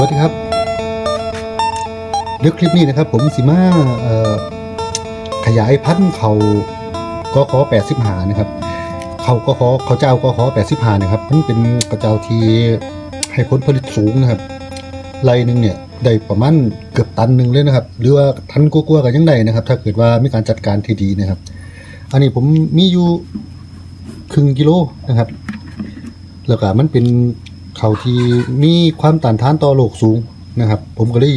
วัสดีครับ เดี๋ยวคลิปนี้นะครับ ผมสิมาขยายพันธุ์เขากขอ85นะครับ เขากขอเขาเจ้ากขอ85นะครับมันเป็นกระเจ้าที่ให้ผลผลิตสูงนะครับไรหนึ่งเนี่ยได้ประมาณเกือบตันหนึ่งเลยนะครับ หรือว่าทันกลัวๆกันยังไงนะครับ ถ้าเกิดว่ามีการจัดการที่ดีนะครับ อันนี้ผมมีอยู่ครึ่งกิโลนะครับ แล้วก็มันเป็น เขาที่มีความต้านทานต่อโรคสูงนะครับ ผมก็เลย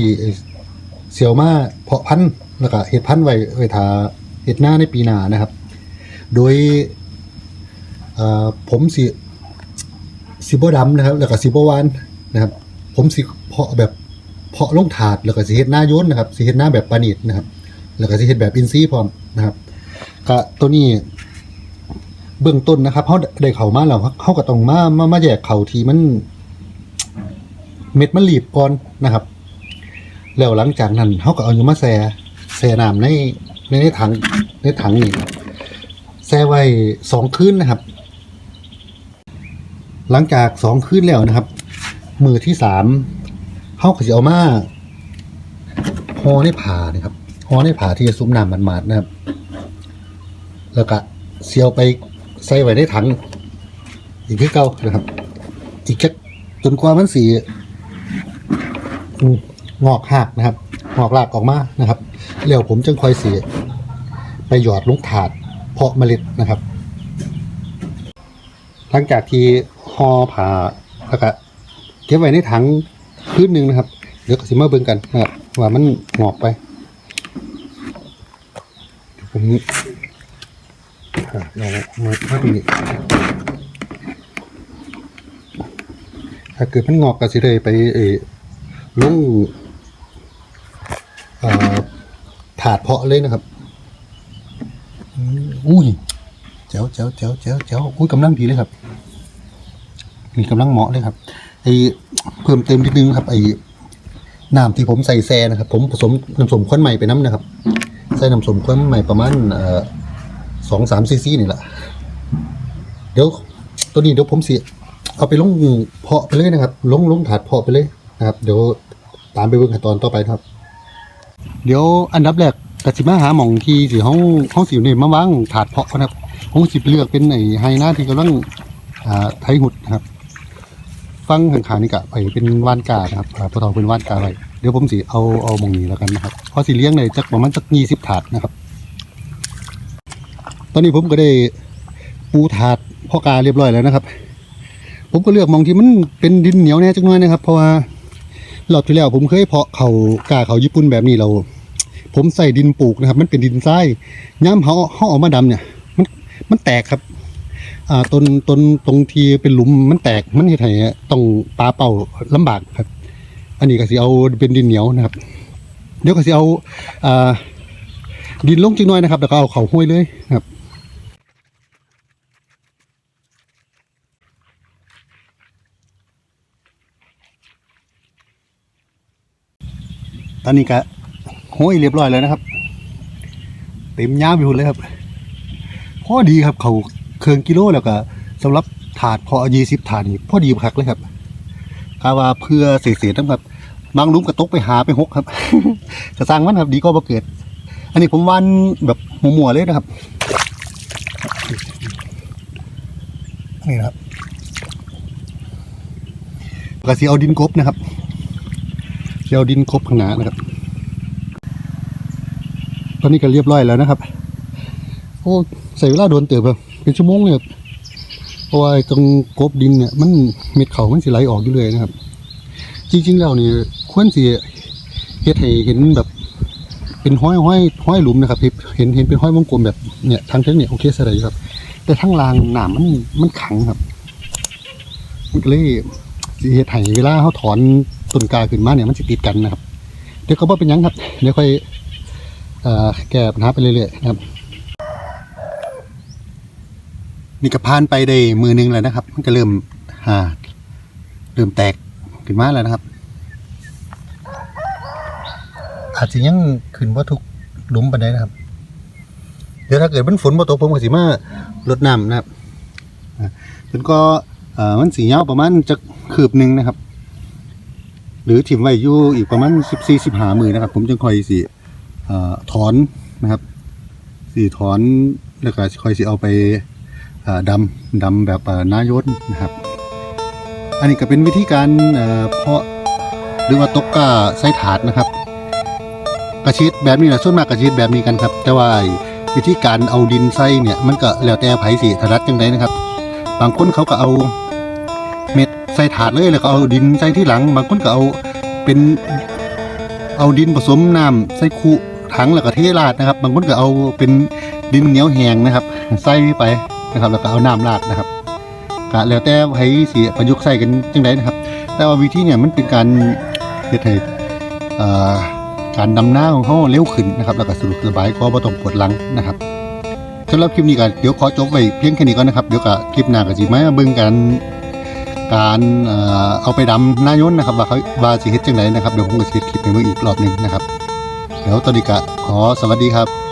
เสียวมาเพาะพันธุ์แล้วก็เห็ดพันธุ์ไว้ไว้ทาเห็ดหน้าในปีหน้านะครับ โดยผมสิสิบดำนะครับ แล้วก็สิบหวานนะครับ ผมสิเพาะแบบเพาะลงถาดแล้วก็สิเห็ดหน้าโยนนะครับสิเห็ดหน้าแบบปานิดนะครับ แล้วก็สิเห็ดแบบอินทรีพร้อมนะครับก็ตัวนี้ เบื้องต้นนะครับเขาได้เขามาแล้วเขาก็ต้องมามามาแยกเขาทีมัน เม็ดมันหลีบก่อนนะครับ แล้วหลังจากนั้นเขาก็เอาอยู่มาแช่แช่น้ำในในในถังในถังนี่แช่ไว้สองคืนนะครับ หลังจากสองคืนแล้วนะครับ มือที่สามเขาก็จะเอามาห่อในผ่านะครับห่อในผ่าที่จะซุปน้ำมันมาดๆนะครับ แล้วก็เสียวไป ใส่ไว้ในถัง อีกคือเก่านะครับ อีกแค่จนกว่ามันสีงอกหักนะครับงอกรากออกมานะครับแล้วผมจึงค่อยสีไปหยอดลงถาดเพาะเมล็ดนะครับ หลังจากที่ห่อผ่าแล้วก็เก็บไว้ในถังคืนหนึ่งนะครับ เดี๋ยวก็สิมาเบิ่งกันนะครับว่ามันงอกไปผม่ะเรามาภาพนี้ถ้าเกิดมันงอกก็สิได้ไปเออลงเอ่อถาดเพาะเลยนะครับ อุ้ยเจ๋วเจ๋วเจ๋วเจ๋วเจ๋วอุ้ยกำลังดีเลยครับ มีกำลังเหมาะเลยครับ ไอเพิ่มเติมนิดนึงครับ ไอน้ำที่ผมใส่แซนะครับ ผมผสมน้ำส้มข้นใหม่ไปน้ำนะครับ ใส่น้ำส้มข้นใหม่ประมาณเอ่อ สองสามซีซีนี่แหละเดี๋ยวตัวนี้เดี๋ยวผมสิเอาไปลงเพาะไปเลยนะครับ ลงลงถาดเพาะไปเลยนะครับ เดี๋ยวตามไปเบิ่งขั้นตอนต่อไปครับ เดี๋ยวอันดับแรกกสิมาหาหม่องที่สิห้องห้องสิวนี่มาวางถาดเพาะก่อนครับห้องสิเลือกเป็นไอ้ไฮนาที่กำลังอ่าไทยหุดนะครับ ฟังข้างๆนี่กะไปเป็นว่านกานะครับพวกเราเป็นว่านกาไว้เดี๋ยวผมสิเอาเอาหมองนี้แล้วกันนะครับพราะสิเลี้ยงเลยจักประมาณจักยี่สิบถาดนะครับ ตอนนี้ผมก็ได้ปูถาดพ่อกาเรียบร้อยแล้วนะครับ ผมก็เลือกมองที่มันเป็นดินเหนียวแน่จักหน่อยนะครับ เพราะว่ารอบที่แล้วผมเคยเพาะเขากาเขาญี่ปุ่นแบบนี้เรา ผมใส่ดินปลูกนะครับ มันเป็นดินทรายย่ำเขาเขาออกมาดำเนี่ย มันมันแตกครับ อ่าต้นต้นตรงที่เป็นหลุมมันแตกมันเฮ็ดให้ต้องปาเป่าลำบากครับ อันนี้ก็สิเอาเป็นดินเหนียวนะครับ เดี๋ยวก็สิเอาอ่าดินลงจังน้อยนะครับ แล้วก็เอาเขาห้วยเลยครับ อนนี้ก็ห้วยเรียบร้อยแล้วนะครับ เต็มย่ามไปหมดเลยครับพอดีครับเขาเคืองกิโลแล้วก็สำหรับถาดพอยี่สิบถาดนี่พอดีคักเลยครับกาว่าเพื่อเศษๆนะครับบางลุมกระตกไปหาไปหกครับจะสร้างมันครับดีก็บ่เกิด อันนี้ผมวันแบบมัวๆเลยนะครับนี่นะครับก็สีเอาดินกบนะครับ สีเอาดินกบข้างหน้านะครับ ตอนนี้ก็เรียบร้อยแล้วนะครับ โอ้ใส่เวลาโดนเติบแบบเป็นชั่วโมงเลยครับเพราะว่าตรงกบดินเนี่ยมันเม็ดเขามันสิไหลออกอยู่เลยนะครับ จริงๆแล้วนี่ควรสิเฮ็ดให้เห็นแบบ เป็นห้อยห้อยห้อยหลุมนะครับที่เห็นเห็นเป็นห้อยวงกลมแบบเนี่ยทางเทคนิคโอเคส่ได้อยู่ครับ แต่ทั้งรางหนามมันมันขังครับมันก็เลยสิเฮ็ดให้เวลาเขาถอน ต้นกาขึ้นมาเนี่ยมันสิติดกันนะครับ เดี๋ยวก็บ่เป็นยังครับ เดี๋ยวค่อยอแก้ปัญหาไปเรื่อยๆนะครับนี่ก็ผ่านไปได้มือหนึงแล้วนะครับ มันก็เริ่มอ่าเริ่มแตกขึ้นมาแล้วนะครับ อาจจะยังขึ้นว่าทุกหลุมปันไดนะครับ เดี๋ยวถ้าเกิดมันฝนมาตกผมก็สิมาลดน้ำนะครับอ่าจนก็เอ่อมันสีเงาประมาณจะคืบหนึ่งนะครับ หรือถิ่มไว้อยู่อีกประมาณ14 15มือนะครับ ผมจึงค่อยสิถอนนะครับสิถอนแล้วก็ค่อยสิเอาไปดำดำแบบเอ่อนายนนะครับ อันนี้ก็เป็นวิธีการเพาะหรือว่าตกกาไส้ถาดนะครับ กระชิดแบบนี้แหละส่วนมากกระชิดแบบนี้กันครับ แต่ว่าวิธีการเอาดินใส่เนี่ยมันก็แล้วแต่ไผสิถนัดจังไดนะครับ บางคนเขาก็เอา ส่ถาดเลยแล้วก็เอาดินใส่ที่หลังบางคนก็เอาเป็นเอาดินผสมน้ำใส่คูถังแล้วก็เทราดนะครับ บางคนก็เอาเป็นดินเหนียวแห้งนะครับ ใส่ไปนะครับ แล้วก็เอาน้ำราดนะครับก็แล้วแต่ไผสิประยุกต์ใส่กันจังไดนะครับ แต่ว่าวิธีเนี่ยมันเป็นการเฮ็ดให้เอ่อการดำน้าของเขาเร็วขึ้นนะครับ แล้วก็สะดวกสบายก็บ่ต้องปวดหลังนะครับสำหรับคลิปนี้ก็เดี๋ยวขอจบไว้เพียงแค่นี้ก่อนนะครับ เดี๋ยวก็คลิปหน้าก็สิมาเบิ่งกัน การเอาไปดำหน้ายุ่นนะครับ ว่าเขาว่าสิเฮ็ดจังไดนะครับเดี๋ยวผมก็สิเฮ็ดคลิปให้เบิ่งอีกรอบหนึ่งนะครับ เดี๋ยวตอนนี้ก็ขอสวัสดีครับ